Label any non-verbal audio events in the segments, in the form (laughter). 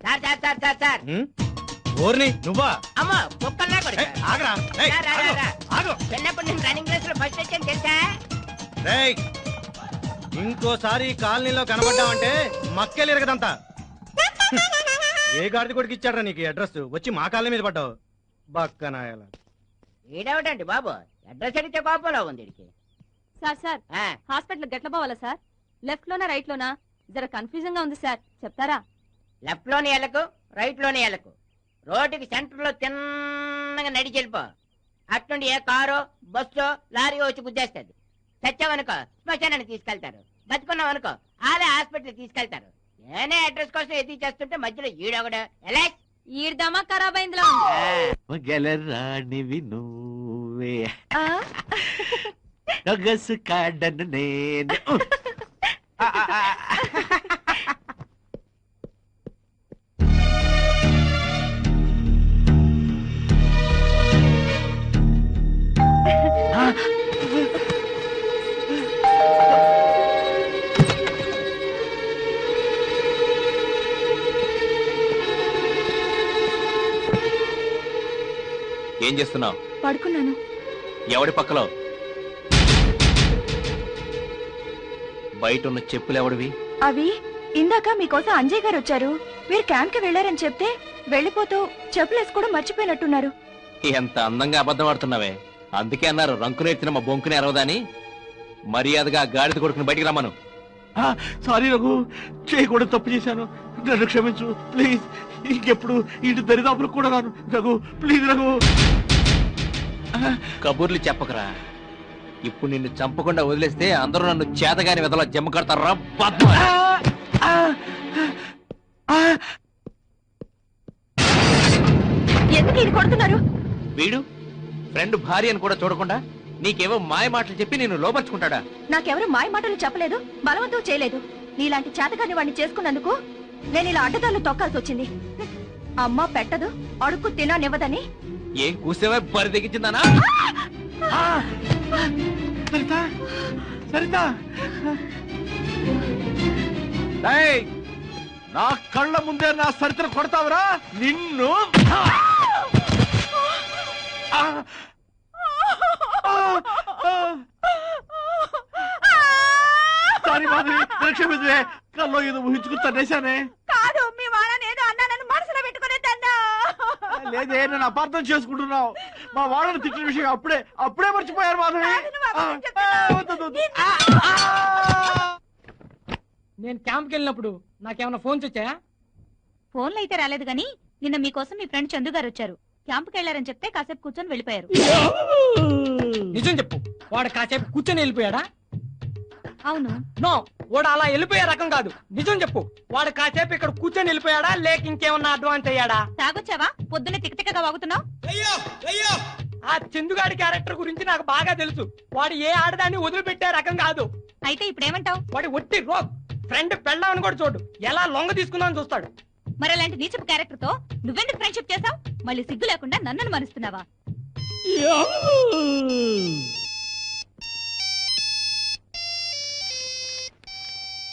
Sir sir sir sir sir. హ్మ్? ఓర్ని నువ్వా? అమ్మో కుక్కల్లా ఏయ్, కొడుకు ఆగరా. ఏయ్, రా, రా, రా, ఆగు, రా. ఆగు. చిన్నప్పుడు నేను రన్నింగ్ రేస్లో ఫస్ట్ వచ్చాను తెలుసా రేయ్, ఇంకోసారి ఈ కాలనీలో కనబడ్డావంటే మక్కెలు ఎరగదంతా ఏ గాడిద కొడుకు ఇచ్చాడ్రా నీకు అడ్రస్ వచ్చి మా కాలనీ మీద పడ్డావు. బక్కనాయాల. ఈడవటండి బాబు. అడ్రస్ అడిగితే కోపంలో ఉంది. Sir sir. ఆ. హాస్పిటల్ గట్ల పోవాలా సార్? లెఫ్ట్ లోనా రైట్ లోనా? జర కన్ఫ్యూజన్గా ఉంది సార్. చెప్తారా? లెఫ్ట్లోని ఎలకు రైట్లోని ఎలకు రోడ్డుకి సెంటర్లో తిన్నగా నడిచి వెళ్ళిపో. అట్నుండి ఏ కారు బస్సు లారీ వచ్చి గుద్దేస్తుంది. చచ్చావనుకో శ్మశానానికి తీసుకెళ్తారు. బతుకున్నావు అనుకో ఆలే హాస్పిటల్ తీసుకెళ్తారు. నేనే అడ్రస్ కోసం ఎత్తి చేస్తుంటే మధ్యలో ఈడొకడు ఎలా ఈడదామా ఖరాబ్ అయిందిలా ఉంది గలరాణివి నువ్వే ఆ, నొగసు కాడను నేను. (laughs) చేస్తున్నావు? పడుకున్నాను. ఎవడి పక్కలో? బయట ఉన్న చెప్పులు ఎవడివి? అవి ఇందాక మీకోసం అంజయ్ గారు వచ్చారు. మీరు క్యాంప్కి వెళ్ళారని చెప్తే వెళ్ళిపోతూ చెప్పులు వేసుకోవడం మర్చిపోయినట్టున్నారు. ఎంత అందంగా అబద్ధం ఆడుతున్నావే. అందుకే అన్నారు రంకు నేర్చిన మా బొంకుని అరవదని. మర్యాదగా గాడిద కొడుకుని బయటికి రమ్మను. ఆ, సారీ రఘు చేయకూడదు తప్పు చేశాను. నన్ను క్షమించు ప్లీజ్. ఇంకెప్పుడు ఇంటి దరిదాపులకు కూడా రాను. రఘు ప్లీజ్ రఘు. కబుర్లు చెప్పకరా. ఇప్పుడు నిన్ను చంపకుండా వదిలేస్తే అందరూ నన్ను చేతగాని వెదల జమ్మ కడతారా. ఎందుకు ఇది కొడుతున్నారు? వీడు ఫ్రెండ్ భార్య అని కూడా చూడకుండా నీకేవో మాయ మాటలు చెప్పి నేను లోపరుచుకుంటాడా? నాకెవరు మాయ మాటలు చెప్పలేదు బలవంతం చేయలేదు. నీలాంటి చేతగాని వాడిని చేసుకున్నందుకు నేను ఇలా అడ్డదారులు తొక్కాల్సి వచ్చింది. అమ్మ పెట్టదు అడుక్కు తిననివ్వదని ఏం కూసేవా? బరి తెగించిందానా! సరిత! సరిత! నా కళ్ళ ముందే నా సరితను కొడతావురా? నిన్ను! సారీ మాధవి క్షమించవే కల్లో ఏదో ఊహించుకుని తన్నేశానే కాదు మీ వాళ్ళని ఏదో అన్నానని మనసులో పెట్టుకునే తన్నా లేదే నేను అపార్థం చేసుకుంటున్నావు. మా వాళ్ళని తిట్టిన విషయం అప్పుడే అప్పుడే మర్చిపోయారు మాధవి! నేను క్యాంప్కి వెళ్ళినప్పుడు నాకేమైనా ఫోన్స్ వచ్చాయా? ఫోన్లు అయితే రాలేదు గాని నిన్న మీకోసం మీ ఫ్రెండ్ చందు గారు వచ్చారు. క్యాంపుకి వెళ్ళారని చెప్తే కాసేపు కూర్చొని వెళ్ళిపోయారు. నిజం చెప్పు. వాడు కాసేపు కూర్చొని వెళ్ళిపోయాడా? అవును. నో. వాడు అలా వెళ్ళిపోయే రకం కాదు. నిజం చెప్పు. వాడు కాసేపు ఇక్కడ కూర్చొని వెళ్ళిపోయాడా? లేక ఇంకేమన్నా అడ్వాన్స్ అయ్యాడా? తాగొచ్చావా? పొద్దున్నే తిక్కతిక్కగా వాగుతున్నావు? ఆ చందుగాడి క్యారెక్టర్ గురించి నాకు బాగా తెలుసు. వాడు ఏ ఆడదాన్ని వదిలిపెట్టే రకం కాదు. అయితే ఇప్పుడేమంటావు? వాడి ఒట్టి రోగ్ ఫ్రెండ్ పెళ్ళామని కూడా చూడు. ఎలా లొంగ తీసుకుందామని చూస్తాడు. మరి అలాంటి నీచపు క్యారెక్టర్తో నువ్వెందుకు ఫ్రెండ్షిప్ చేసావు మళ్ళీ సిగ్గు లేకుండా నన్ను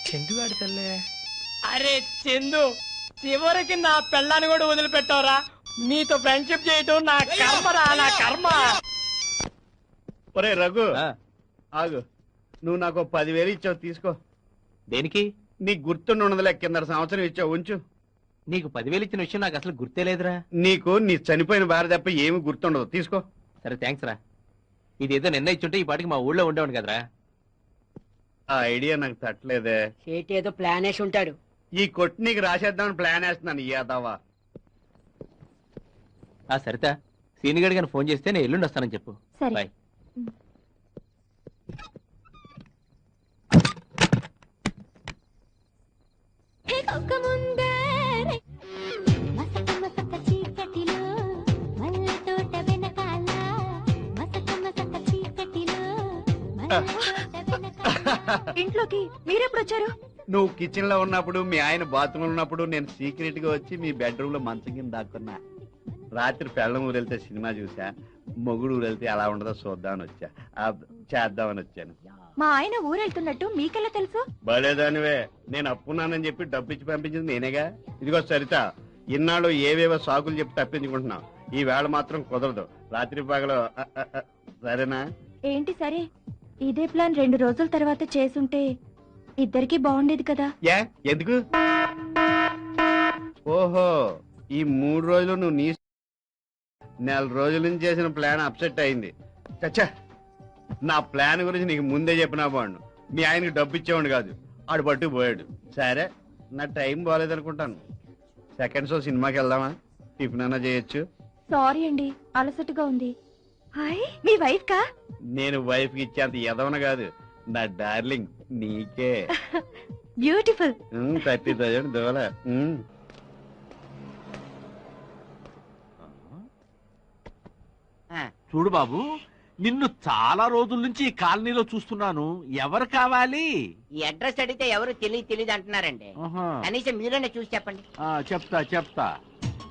చందుగాడి తల్లే. అరే చందు చివరికి నా పెళ్ళాన్ని కూడా వదిలిపెట్టావురా. నీతో ఫ్రెండ్షిప్ చేయటం నా కర్మరా నా కర్మ. ఒరే రఘు ఆగు. నువ్వు నాకు పదివేలు ఇచ్చావు తీసుకో. దేనికి? నీకు గుర్తుండి ఉండదులే కింద సంవత్సరం ఇచ్చావు ఉంచు. నీకు పదివేలు ఇచ్చిన విషయం నాకు అసలు గుర్తే లేదురా. నీకు నీ చనిపోయిన భార్య తప్ప ఏమి గుర్తుండదు తీసుకో. సరే థ్యాంక్స్ రా. ఇదేదో నిన్న ఇచ్చుంటే ఈ పాటికి మా ఊళ్ళో ఉండేవాడు కదరా. ఆ ఐడియా నాకు తట్టలేదే. చేతి ఏదో ప్లాన్ వేసి ఉంటాడు. ఈ కొట్టి నీకు రాసేద్దామని ప్లాన్ వేస్తున్నాను యాదవా ఆ సరిత సీనిగడి గారిని ఫోన్ చేస్తే నేను ఎల్లుండి వస్తానని చెప్పు. సరే. బాయ్. మసక మసక చీకటిలో మల్లె తోట వెనకాల. మసక మసక చీకటిలో మల్లె తోట వెనకాల ఇంట్లోకి మీరెప్పుడు వచ్చారు? నువ్వు కిచెన్లో ఉన్నప్పుడు మీ ఆయన బాత్రూమ్ ఉన్నప్పుడు నేను సీక్రెట్గా వచ్చి మీ బెడ్రూమ్లో మంచం కింద దాక్కున్నా. రాత్రి పెళ్ళం ఊరెళ్తే సినిమా చూసా మొగుడు ఊరెళ్తే అలా ఉండదో చూద్దామని వచ్చా. చేద్దామని వచ్చాను. మా ఆయన ఊరెళ్తున్నట్టు మీకెలా తెలుసు? బాలేదానివే నేను అప్పున్నానని చెప్పి డబ్బు ఇచ్చి పంపించింది నేనేగా. ఇదిగో సరిత ఇన్నాళ్ళు ఏవేవో సాకులు చెప్పి తప్పించుకుంటున్నావు. ఈ వేళ మాత్రం కుదరదు. రాత్రి పగలు సరేనా? ఏంటి సరే? ఇదే ప్లాన్ రెండు రోజుల తర్వాత చేసుంటే ఇద్దరికి బాగుండేది కదా. యా ఎందుకు? ఓహో ఈ మూడు రోజులు నువ్వు నీ నెల రోజుల నుంచి చేసిన ప్లాన్ అప్సెట్ అయింది. చచ్చా నా ప్లాన్ గురించి నీకు ముందే చెప్పినా బాగుండు. మీ ఆయనకి డబ్బు ఇచ్చేవాడు కాదు ఆడు పట్టు పోయాడు సరే నా టైం బాగాలేదనుకుంటాను సెకండ్ షో సినిమాకి వెళ్దామా? టిఫిన్ అన్నా చేయొచ్చు. సారీ అండి అలసటగా ఉంది. హాయ్ మీ వైఫ్ కా నేను వైఫ్కి ఇచ్చేంత ఎదవన కాదు నా డార్లింగ్ నీకే. (laughs) బ్యూటిఫుల్. థర్టీ థౌజండ్ దోల చూడు బాబు నిన్ను చాలా రోజుల నుంచి ఈ కాలనీలో చూస్తున్నాను. ఎవరు కావాలి? ఈ అడ్రస్ అడిగితే ఎవరు తెలియదు తెలియదు అంటున్నారండి. ఆహా. కనీసం మీరైనా చూసి చెప్పండి. ఆ, చెప్తా చెప్తా.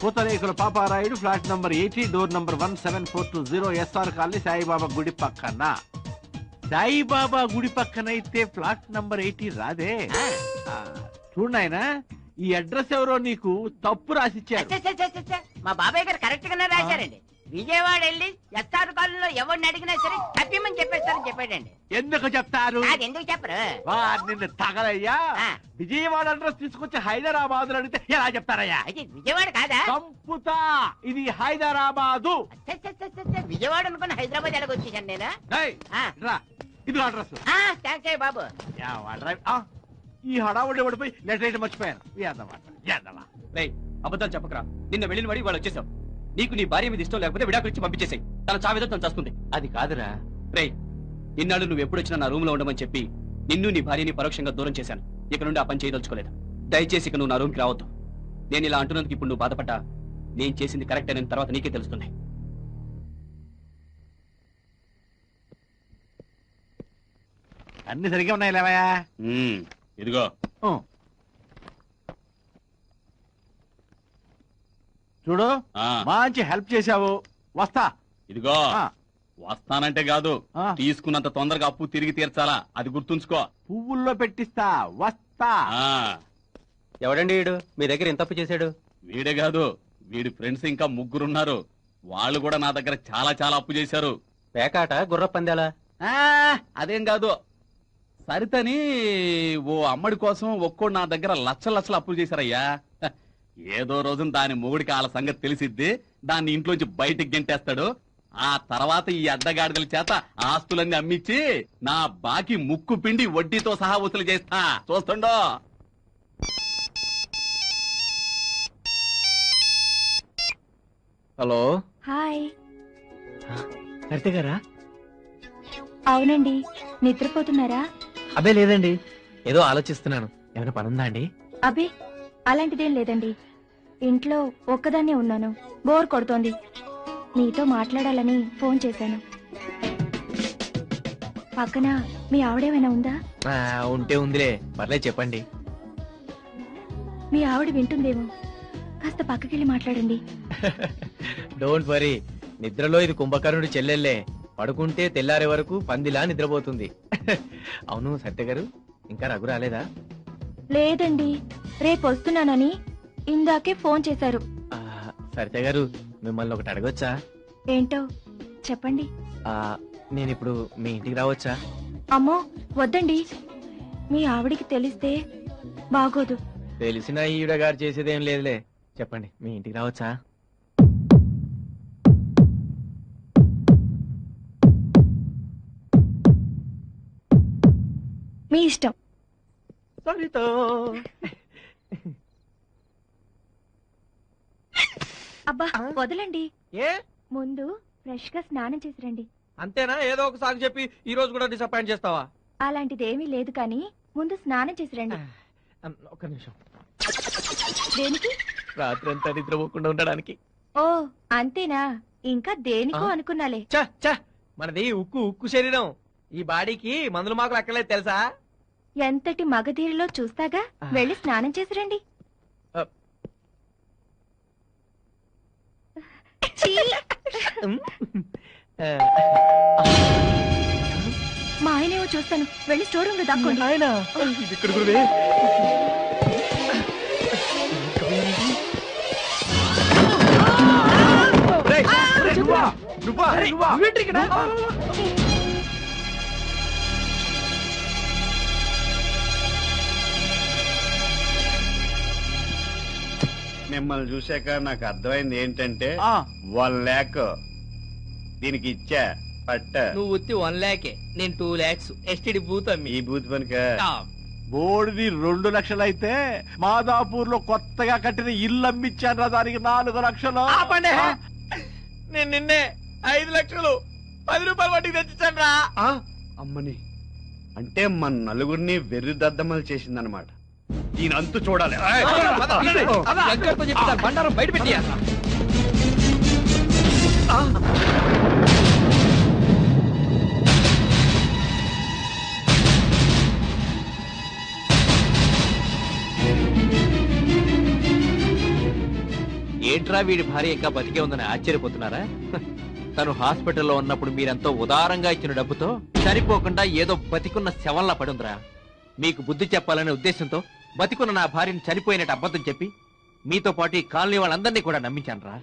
పూతరేకుల Paparayudu flat number eighty door number one seven four two zero SR colony Saibaba గుడి పక్కన సాయిబాబా గుడి పక్కన అయితే ఫ్లాట్ నంబర్ ఎయిటీ రాదే ఆ, ఆ, చూడు నాయనా ఈ అడ్రస్ ఎవరో నీకు తప్పు రాసిచ్చారు. మా బాబాయ్ గారు కరెక్ట్ గానే రాశారండి విజయవాడ వెళ్ళి ఎస్ఆర్ కాలంలో ఎవరిని అడిగినా సరే తప్పిమని చెప్పేస్తారని చెప్పాడండి. ఎందుకు చెప్తారు? నాకు ఎందుకు చెప్పరు? వారు నిన్ను తగలయ్యా? ఆ. విజయవాడ అడ్రస్ తీసుకొచ్చి హైదరాబాద్ అడిగితే ఎలా చెప్తారయ్యా? అయితే విజయవాడ కాదా? సంపుతా ఇది హైదరాబాదు. విజయవాడ అనుకుని హైదరాబాద్ ఎలాగ వచ్చేసాను నేను. ఏయ్, ఆ, రా. ఇది అడ్రస్. ఆ, థాంక్స్ అయ్య బాబు. ఈ హడావుడి పడిపోయి లెటర్ మర్చిపోయాను. రేయ్ అబద్ధాలు చెప్పకరా. నిన్న వెళ్ళిన వాడి వాళ్ళు వచ్చేసావు. నీకు నీ భార్య మీద ఇష్టం లేకపోతే విడాకులు ఇచ్చి పంపించేసాయి. తన చావేదో తను చేస్తుంది. అది కాదురా. రేయ్ ఇన్నాళ్ళు నువ్వు ఎప్పుడు వచ్చినా నా రూమ్లో ఉండమని చెప్పి నిన్ను నీ భార్యని పరోక్షంగా దూరం చేశాను. ఇక నుండి ఆ పని చేయదలుచుకోలేదు. దయచేసి ఇక నువ్వు నా రూమ్కి రావద్దు. నేను ఇలా అంటున్నందుకు ఇప్పుడు నువ్వు బాధపడ్డా నేను చేసింది కరెక్ట్ అయిన తర్వాత నీకే తెలుస్తుంది. అన్ని సరిగ్గా ఉన్నాయి లేవయ్యా. ఉమ్, ఇదిగో. చూడు ఆ, మంచి హెల్ప్ చేశావు. వస్తా. ఇదిగో ఆ, వస్తానంటే కాదు ఆ. తీసుకున్నంత తొందరగా అప్పు తిరిగి తీర్చాలా? అది గుర్తుంచుకో. పువ్వుల్లో పెట్టిస్తా. వస్తా. ఆ. ఎవడండి వీడు? మీ దగ్గర ఎంత తప్పు చేశాడు? వీడే కాదు వీడి ఫ్రెండ్స్ ఇంకా ముగ్గురున్నారు. వాళ్ళు కూడా నా దగ్గర చాలా చాలా అప్పు చేశారు. పేకాట గుర్ర పందేలా? ఆ అదేం కాదు. సరితని ఓ అమ్మడి కోసం ఒక్కోడు నా దగ్గర లక్షల లక్షలు అప్పులు చేశారయ్యా. హ, ఏదో రోజున దాని మొగుడికి వాళ్ళ సంగతి తెలిసిద్ది. దాన్ని ఇంట్లోంచి బయటికి గెంటేస్తాడు. ఆ తర్వాత ఈ అడ్డగాడిదల చేత ఆస్తులన్నీ అమ్మిచ్చి నా బాకి ముక్కు పిండి వడ్డీతో సహా వసూలు చేస్తా. చూస్తుండో? హలో? హాయ్. సరితే గారా? అవునండి. నిద్రపోతున్నారా? అబ్బే లేదండి. ఏదో ఆలోచిస్తున్నాను. ఏమైనా పనుందా అండి? అబే అలాంటిదేం లేదండి. ఇంట్లో ఒక్కదాన్నే ఉన్నాను. బోర్ కొడుతోంది. మీతో మాట్లాడాలని ఫోన్ చేశాను. పక్కన మీ ఆవిడేమైనా ఉందా? ఉంటే ఉందిలే. పర్లేదు చెప్పండి. మీ ఆవిడ వింటుందేమో. కాస్త పక్కకెళ్ళి మాట్లాడండి. (laughs) డోంట్ వరీ నిద్రలో ఇది కుంభకర్ణుడి చెల్లెల్లే పడుకుంటే తెల్లారే వరకు పందిలా నిద్రపోతుంది. (laughs) అవును సత్య గారు ఇంకా రఘు రాలేదా? లేదండి. రేపు వస్తున్నానని ఇందాకే ఫోన్ చేశారు. ఆ, సరిత గారు మిమ్మల్ని ఒకటి అడగొచ్చా? ఏంటో? చెప్పండి. ఆ, నేను ఇప్పుడు మీ ఇంటికి రావచ్చా? అమ్మో వద్దండి. మీ ఆవిడికి తెలిస్తే బాగోదు. తెలిసిన ఈవిడ గారు చేసేదేం లేదులే. చెప్పండి మీ ఇంటికి రావచ్చా? మీ ఇష్టం. సరిత! అబ్బా వదలండి. ఏ? ముందు ఫ్రెష్గా స్నానం చేసి రండి. అంతేనా? ఏదో ఒక సాగు చెప్పి ఈ రోజు కూడా డిసప్పాయింట్ చేస్తావా? అలాంటిదేమీ లేదు కానీ ముందు స్నానం చేసి రండి. ఒక్క నిమిషం. దేనికి? రాత్రి అంతా నిద్రపోకుండా ఉండడానికి. ఓ అంతేనా? ఇంకా దేనికో? అనుకున్నాలే. చ చ మనది ఉక్కు ఉక్కు శరీరం. ఈ బాడీకి మందులు మాకు అక్కర్లేదు తెలుసా? ఎంతటి మగధీరిలో చూస్తాగా. వెళ్ళి స్నానం చేసి రండి ఆ. ఛీ! ఉమ్. ఆ, మా ఆయనేమో చూస్తాను. వెళ్ళి స్టోర్ రూమ్లో దాక్కోండి. ఆయన. ఇది ఇక్కడ? గురువే మిమ్మల్ని చూశాక నాకు అర్థమైంది ఏంటంటే ఆ. వన్ ల్యాక్ దీనికి ఇచ్చా పట్ట. నువ్వు ఉత్తి వన్ ల్యాకే నేను టూ ల్యాక్స్ ఎస్టిడి బూత్ అమ్మి. ఈ బూత్ పనిక? బోర్డుది రెండు లక్షలైతే మాదాపూర్లో కొత్తగా కట్టిన ఇల్లు అమ్మిచ్చాను దానికి నాలుగు లక్షలు. ఆపండి. నేను నిన్నే ఐదు లక్షలు పది రూపాయలు వడ్డీకి తెచ్చిచ్చాను రా. ఆ, అమ్మని. అంటే మన నలుగురిని వెర్రి దద్దమ్మలు చేసిందనమాట దీని అంతు చూడాలి. బండారం బయట పెట్టియా ఏంట్రా వీడి భార్య ఇంకా బతికే ఉందని ఆశ్చర్యపోతున్నారా? తను హాస్పిటల్లో ఉన్నప్పుడు మీరెంతో ఉదారంగా ఇచ్చిన డబ్బుతో సరిపోకుండా ఏదో బతికున్న శవంలా పడుందిరా. మీకు బుద్ధి చెప్పాలనే ఉద్దేశంతో బతికున్న నా భార్యను చనిపోయినట్టు అబద్ధం చెప్పి మీతో పాటు ఈ కాలనీ వాళ్ళందరినీ కూడా నమ్మించానురా.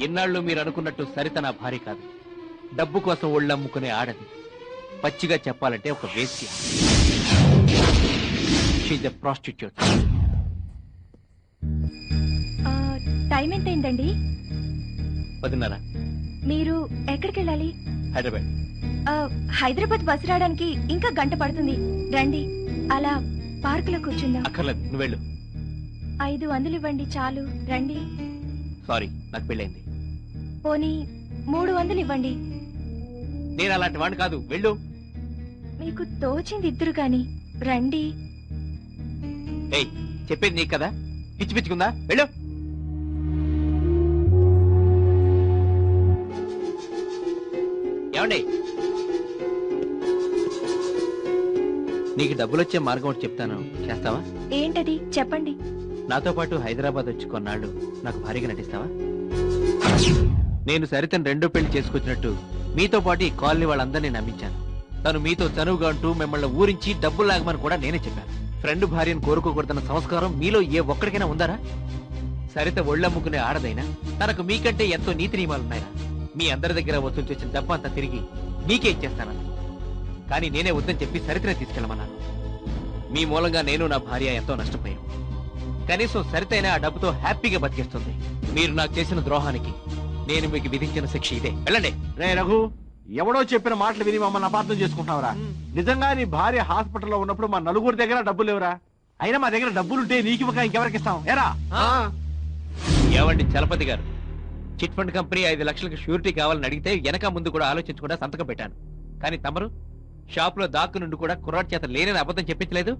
ఇన్నాళ్ళు మీరు అనుకున్నట్టు సరిత నా భార్య కాదు. డబ్బు కోసం ఒళ్ళమ్ముకునే ఆడది. పచ్చిగా చెప్పాలంటే ఒక షీజ్ ఎ ప్రాస్టిట్యూట్ ఆ, టైం ఎంత అయిందండి పదిన్నర. మీరు ఎక్కడికి వెళ్ళాలి హైదరాబాద్ హైదరాబాద్ బస్సు రావడానికి ఇంకా గంట పడుతుంది. రండి అలా పార్కులో కూర్చుందాం. అక్కర్లేదు నువ్వు వెళ్ళు. ఐదు వందలు ఇవ్వండి చాలు రండి. సారీ నాకు పెళ్ళైంది. పోనీ మూడు వందలు ఇవ్వండి నేను అలాంటి వాడిని కాదు వెళ్ళు. మీకు తోచింది ఇద్దరు గాని రండి. ఏయ్ చెప్పేది నీకు కదా? పిచ్చి పిచ్చుకుందా వెళ్ళు. ఏమండి? నీకు డబ్బులు వచ్చే మార్గం ఒకటి చెప్తాను. చేస్తావా? ఏంటది? చెప్పండి. నాతో పాటు హైదరాబాద్ వచ్చి కొన్నాళ్ళు. నాకు భారీగా నటిస్తావా? నేను సరితను రెండో పెళ్ళి చేసుకొచ్చినట్టు మీతో పాటు ఈ కాలనీ వాళ్ళందరినీ నమ్మించాను. తను మీతో చనువుగా అంటూ మిమ్మల్ని ఊరించి డబ్బులు లాగమని కూడా నేనే చెప్పాను. ఫ్రెండ్ భార్యను కోరుకోకూడదన్న సంస్కారం మీలో ఏ ఒక్కడికైనా ఉందారా? సరిత ఒళ్ళమ్ముకునే ఆడదైనా? తనకు మీకంటే ఎంతో నీతి నియమాలున్నాయా? మీ అందరి దగ్గర వసూలు చేసిన డబ్బు అంతా తిరిగి మీకే ఇచ్చేస్తానని కానీ నేనే వద్దని చెప్పి సరితనే తీసుకెళ్ళమన్నాను. మీ మూలంగా నేను నా భార్య ఎంతో నష్టపోయాం. కనీసం సరితైన ఆ డబ్బుతో హ్యాపీగా బతికేస్తుంది. మీరు నాకు చేసిన ద్రోహానికి నేను మీకు విధించిన శిక్ష ఇదే. వెళ్ళండి. రే రఘు ఎవడో చెప్పిన మాటలు విని మమ్మల్ని అపార్థం చేసుకుంటున్నావురా? నిజంగా నీ భార్య హాస్పిటల్లో ఉన్నప్పుడు మా నలుగురి దగ్గర డబ్బులు లేవురా? అయినా మా దగ్గర డబ్బులుంటే నీకు ఇవ్వక ఇంకెవరికి ఇస్తాం? ఎరా ఏవండి చలపతి గారు? చిట్ ఫండ్ కంపెనీ ఐదు లక్షలకు షూరిటీ కావాలని అడిగితే వెనక ముందు కూడా ఆలోచించకుండా సంతకం పెట్టాను. కానీ తమరు? షాప్లో దాక్కు నుండి కూడా కుర్రాడి చేత లేనని అబద్ధం చెప్పించలేదు?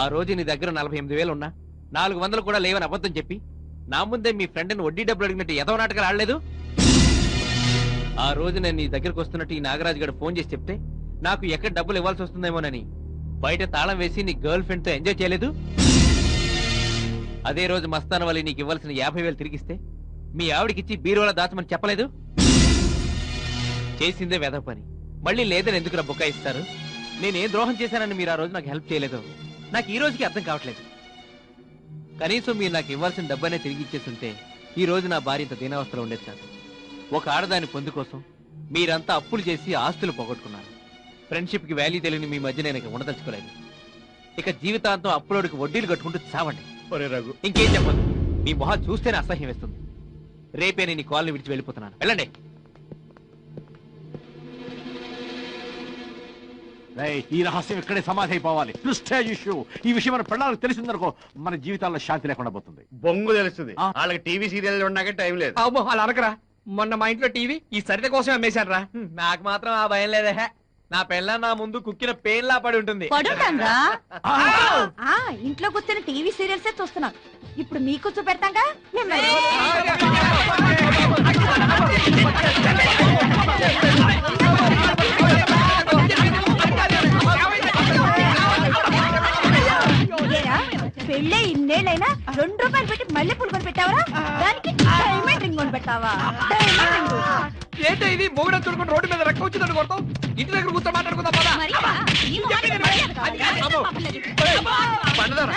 ఆ రోజు నీ దగ్గర నలభై ఎనిమిది వేలు ఉన్నా నాలుగు వందలు కూడా లేవని అబద్ధం చెప్పి నా ముందే మీ ఫ్రెండ్ని వడ్డీ డబ్బులు అడిగినట్టు ఎదవ నాటకాలు ఆడలేదు? ఆ రోజు నేను నీ దగ్గరకు వస్తున్నట్టు ఈ నాగరాజు గారు ఫోన్ చేసి చెప్తే నాకు ఎక్కడ డబ్బులు ఇవ్వాల్సి వస్తుందేమోనని బయట తాళం వేసి నీ గర్ల్ ఫ్రెండ్తో ఎంజాయ్ చేయలేదు? అదే రోజు మస్తాన్ వల్లి నీకు ఇవ్వాల్సిన యాభై వేలు తిరిగిస్తే మీ ఆవిడకిచ్చి బీరువాల దాచమని చెప్పలేదు? చేసిందే వెధ పని. మళ్ళీ లేదని ఎందుకు బుక్క ఇస్తారు? నేనేం ద్రోహం చేశానని మీరు ఆ రోజు నాకు హెల్ప్ చేయలేదు. నాకు ఈ రోజుకి అర్థం కావట్లేదు. కనీసం మీరు నాకు ఇవ్వాల్సిన డబ్బనే తిరిగి ఇచ్చేస్తుంటే ఈ రోజు నా భార్య ఇంత దీనావస్థలో ఉండేది కాదు. ఒక ఆడదాని పొందు కోసం మీరంతా అప్పులు చేసి ఆస్తులు పోగొట్టుకున్నారు. ఫ్రెండ్షిప్కి వాల్యూ తెలియని మీ మధ్య నేను ఉండదలుచుకోలేదు. ఇక జీవితాంతం అప్పులోడికి వడ్డీలు కట్టుకుంటూ చావండి. ఒరే రఘు. ఇంకేం చెప్పదు. మీ మొహం చూస్తేనే అసహ్యం వేస్తుంది. రేపే నేను ఈ కాలనీ విడిచి వెళ్ళిపోతున్నాను. వెళ్ళండి. రేయ్, ఈ రహస్యం ఇక్కడే సమాధి అయిపోవాలి ఇష్యూ ఈ విషయం మన పిల్లలకు తెలిసిందనుకో మన జీవితాల్లో శాంతి లేకుండా పోతుంది. బొంగు తెలుస్తుంది. ఆ. వాళ్ళకి టీవీ సీరియల్ ఉన్నాక టైం లేదు. అబ్బో అలా అనకరా. మొన్న మా ఇంట్లో టీవీ ఈ సరిత కోసం అమ్మేశాను రా నాకు మాత్రం ఆ భయం లేదే. నా పెళ్ళ నా ముందు కుక్కిన పేన్లా పడి ఉంటుంది. ఆ. ఇంట్లో కూర్చొని టీవీ సీరియల్స్ చూస్తున్నాం. ఇప్పుడు మీకు చూపెడతాగా? మిమ్మల్ని ఇన్నేళ్ళైనా రెండు రూపాయలు పెట్టి మల్లె పూలు కొని దానికి డైమండ్ రింగ్ కొని పెట్టావా డైమండ్ రింగ్ ఏంటో ఇది? మొగుడు చూడుకుంటూ రోడ్డు మీద రెక్క వచ్చిందని కొడతాం ఇంటి దగ్గర కూర్చొని మాట్లాడుకుందాం పద. మరి ఈ మొహానికి మర్యాద కావాలా? పండదారా?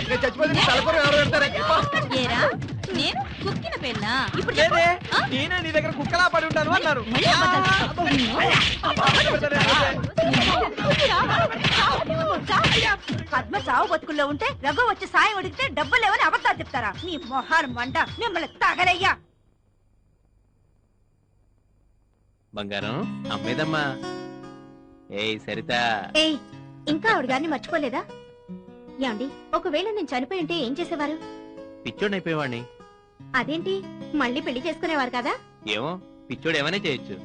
నేను చచ్చిపోతే నీ తలపొర ఎవరు పెడతారే? ఏరా? నేను కుక్కిన పెళ్ళా ఇప్పుడు నేనే? నీ దగ్గర కుక్కలా పడి ఉంటాను అన్నారు. మళ్ళీ అబద్ధాలు. పద్మ సావు బతుకుల్లో ఉంటే రఘు వచ్చి సాయం అడిగితే డబ్బులు లేవని అబద్ధాలు చెప్తారా? నీ మొహాలు మంట మిమ్మల్ని తగలయ్యా. బంగారం అమ్మేదమ్మా? ఏయ్ సరిత. ఏయ్ ఇంకా ఆవిడ గారిని మర్చిపోలేదా? యాండి ఒకవేళ నేను చనిపోయి ఉంటే ఏం చేసేవారు? పిచ్చోడైపోయేవాడిని. అదేంటి మళ్ళీ పెళ్ళి చేసుకునేవారు కదా? ఏమో పిచ్చోడు ఏమైనా చేయొచ్చు.